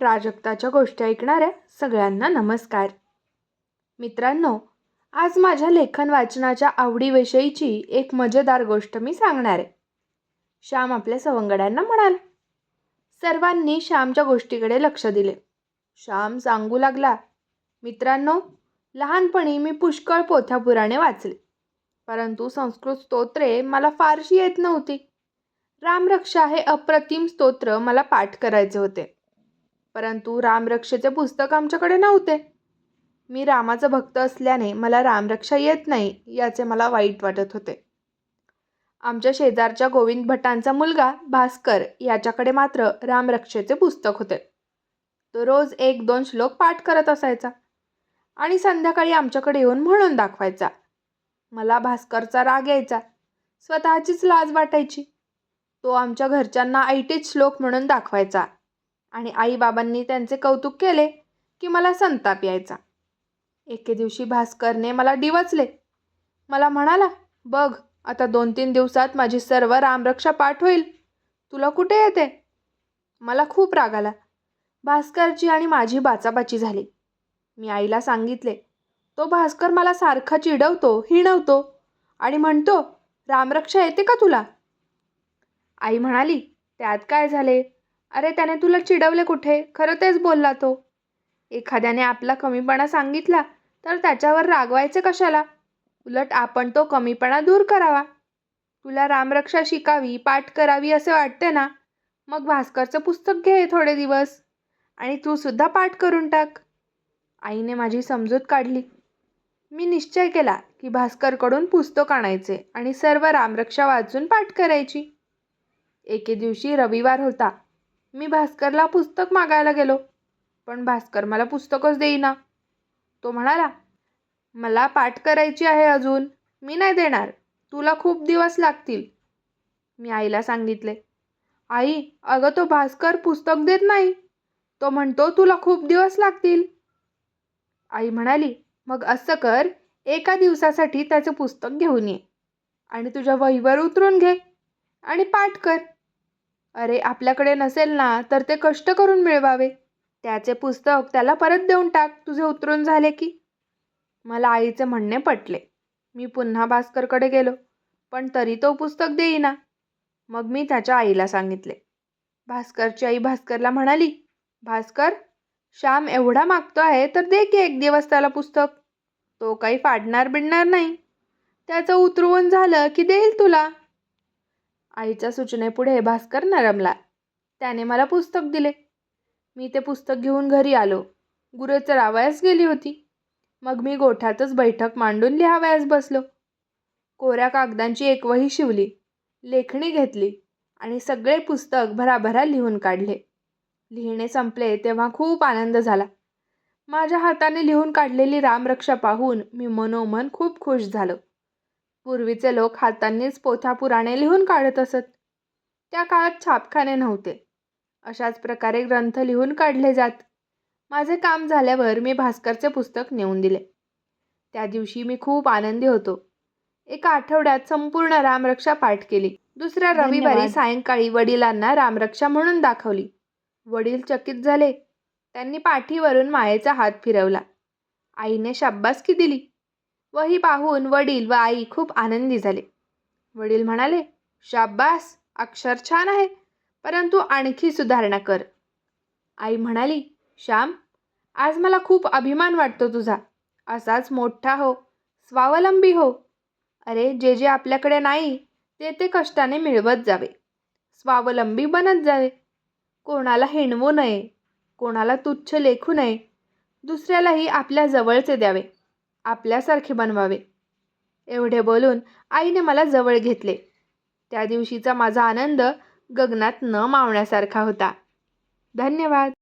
प्राजक्ताच्या गोष्टी ऐकणाऱ्या सगळ्यांना नमस्कार. मित्रांनो आज माझ्या लेखन वाचनाच्या आवडीविषयीची एक मजेदार गोष्ट मी सांगणार आहे. श्याम आपल्या सवंगड्यांना म्हणाला. सर्वांनी श्यामच्या गोष्टीकडे लक्ष दिले. श्याम सांगू लागला मित्रांनो लहानपणी मी पुष्कळ पोथ्या पुराणे वाचले परंतु संस्कृत स्तोत्रे मला फारशी येत नव्हती. रामरक्षा हे अप्रतिम स्तोत्र मला पाठ करायचे होते. परंतु रामरक्षेचे पुस्तक आमच्याकडे नव्हते. मी रामाचा भक्त असल्याने मला रामरक्षा येत नाही याचे मला वाईट वाटत होते. आमच्या शेजारच्या गोविंद भटांचा मुलगा भास्कर याच्याकडे मात्र रामरक्षेचे पुस्तक होते. तो रोज एक दोन श्लोक पाठ करत असायचा आणि संध्याकाळी आमच्याकडे येऊन म्हणून दाखवायचा. मला भास्करचा राग यायचा स्वतःचीच लाज वाटायची. तो आमच्या घरच्यांना ऐटीच श्लोक म्हणून दाखवायचा. आणि आईबाबांनी त्यांचे कौतुक केले की मला संताप यायचा. एके दिवशी भास्करने मला डिवचले. मला म्हणाला बघ आता दोन तीन दिवसात माझी सर्व रामरक्षा पाठ होईल. तुला कुठे येते? मला खूप राग आला. भास्करची आणि माझी बाचाबाची झाली. मी आईला सांगितले तो भास्कर मला सारखा चिडवतो हिणवतो आणि म्हणतो रामरक्षा येते का तुला? आई म्हणाली त्यात काय झाले? अरे त्याने तुला चिडवले कुठे? खरं तेच बोलला तो. एखाद्याने आपला कमीपणा सांगितला तर त्याच्यावर रागवायचे कशाला? उलट आपण तो कमीपणा दूर करावा. तुला रामरक्षा शिकावी पाठ करावी असे वाटते ना? मग भास्करचं पुस्तक घे थोडे दिवस. आणि तू सुद्धा पाठ करून टाक. आईने माझी समजूत काढली. मी निश्चय केला की भास्करकडून पुस्तक आणायचे आणि सर्व रामरक्षा वाचून पाठ करायची. एके दिवशी रविवार होता. मी भास्करला पुस्तक मागायला गेलो. पण भास्कर मला पुस्तकच देईना. तो म्हणाला मला पाठ करायची आहे अजून. मी नाही देणार. तुला खूप दिवस लागतील. मी आईला सांगितले आई अगं तो भास्कर पुस्तक देत नाही. तो म्हणतो तुला खूप दिवस लागतील. आई म्हणाली मग असं कर एका दिवसासाठी त्याचं पुस्तक घेऊन ये आणि तुझ्या वहीवर उतरून घे आणि पाठ कर. अरे आपल्याकडे नसेल ना तर ते कष्ट करून मिळवावे. त्याचे पुस्तक त्याला परत देऊन टाक तुझे उतरून झाले की. मला आईचे म्हणणे पटले. मी पुन्हा भास्करकडे गेलो पण तरी तो पुस्तक देईना. मग मी त्याच्या आईला सांगितले. भास्करची आई भास्करला म्हणाली भास्कर श्याम एवढा मागतो आहे तर दे की एक दिवस त्याला पुस्तक. तो काही फाडणार बिडणार नाही. त्याचं उतरवून झालं की देईल तुला. आईच्या सूचनेपुढे भास्कर नरमला. त्याने मला पुस्तक दिले. मी ते पुस्तक घेऊन घरी आलो. गुरं चरावयास गेली होती. मग मी गोठ्यातच बैठक मांडून लिहावयास बसलो. कोऱ्या कागदांची एक वही शिवली. लेखणी घेतली. आणि सगळे पुस्तक भराभरा लिहून काढले. लिहिणे संपले तेव्हा खूप आनंद झाला. माझ्या हाताने लिहून काढलेली रामरक्षा पाहून मी मनोमन खूप खुश झालो. पूर्वीचे लोक हातांनीच पोथ्या पुराणे लिहून काढत असत. त्या काळात छापखाने नव्हते. अशाच प्रकारे ग्रंथ लिहून काढले जात. माझे काम झाल्यावर मी भास्करचे पुस्तक नेऊन दिले. त्या दिवशी मी खूप आनंदी होतो. एका आठवड्यात संपूर्ण रामरक्षा पाठ केली. दुसऱ्या रविवारी. सायंकाळी वडिलांना रामरक्षा म्हणून दाखवली. वडील चकित झाले. त्यांनी पाठीवरून मायेचा हात फिरवला. आईने शाब्बासकी दिली. वही पाहून वडील व आई खूप आनंदी झाले. वडील म्हणाले शाब्बास अक्षर छान आहे परंतु आणखी सुधारणा कर. आई म्हणाली श्याम आज मला खूप अभिमान वाटतो तुझा. असाच मोठा हो स्वावलंबी हो. अरे जे जे आपल्याकडे नाही ते ते कष्टाने मिळवत जावे. स्वावलंबी बनत जावे. कोणाला हिणवू नये कोणाला तुच्छ लेखू नये दुसऱ्यालाही आपल्या जवळचे द्यावे. आपल्यासारखे बनवावे. एवढे बोलून आईने मला जवळ घेतले. त्या दिवशीचा माझा आनंद गगनात न मावण्यासारखा होता. धन्यवाद.